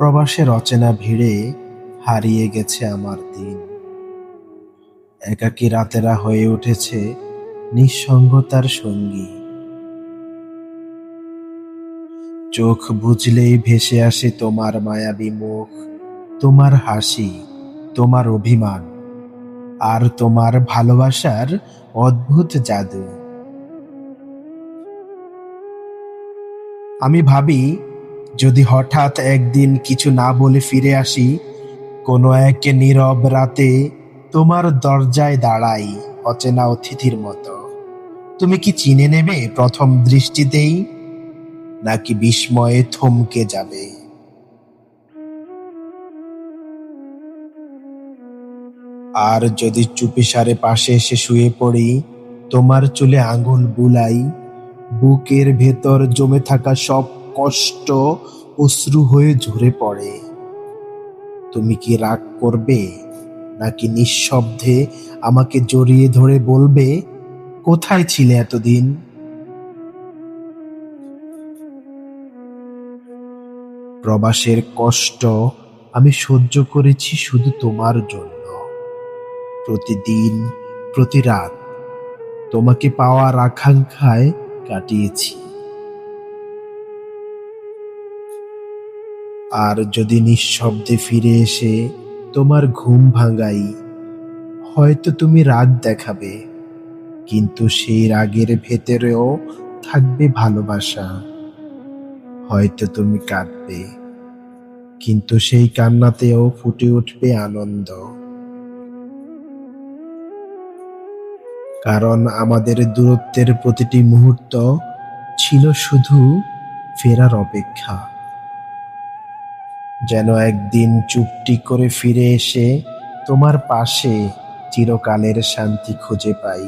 প্রবাসের অচেনা ভিড়ে হারিয়ে গেছে আমার দিন। একাকী রাতেরা হয়ে উঠেছে নিঃসঙ্গতার সঙ্গী। চোখ বুঝলেই ভেসে আসে তোমার মায়াবী মুখ, তোমার হাসি, তোমার অভিমান, আর তোমার ভালোবাসার অদ্ভুত জাদু। আমি ভাবি যদি হঠাৎ একদিন কিছু না বলে ফিরে আসি, কোনো এক নীরব রাতে তোমার দরজায় দাঁড়াই অচেনা অতিথির মতো। তুমি কি চিনে নেবে প্রথম দৃষ্টিতেই, নাকি বিস্ময়ে থমকে যাবে? আর যদি চুপিসারে পাশে এসে শুয়ে পড়ি, তোমার চুলে আঙুল বুলাই, বুকের ভেতর জমে থাকা সব কষ্ট অশ্রু হয়ে ঝরে পড়ে। তুমি কি রাগ করবে নাকি নিঃশব্দে আমাকে জড়িয়ে ধরে বলবে, কোথায় ছিলে এতদিন? প্রবাসের কষ্ট আমি সহ্য করেছি শুধু তোমার জন্য। প্রতিদিন প্রতি রাত তোমাকে পাওয়ার আকাঙ্ক্ষায় কাটিয়েছি। আর যদি নিঃশব্দে ফিরে এসে তোমার ঘুম ভাঙাই, হয়তো তুমি রাগ দেখাবে, কিন্তু সেই রাগের ভেতরেও থাকবে ভালোবাসা। হয়তো তুমি কাঁদবে, কিন্তু সেই কান্নাতেও ফুটে উঠবে আনন্দ। কারণ আমাদের দূরত্বের প্রতিটি মুহূর্ত ছিল শুধু ফেরার অপেক্ষা। যেন একদিন চুপটি করে ফিরে এসে তোমার পাশে চিরকালের শান্তি খুঁজে পাই।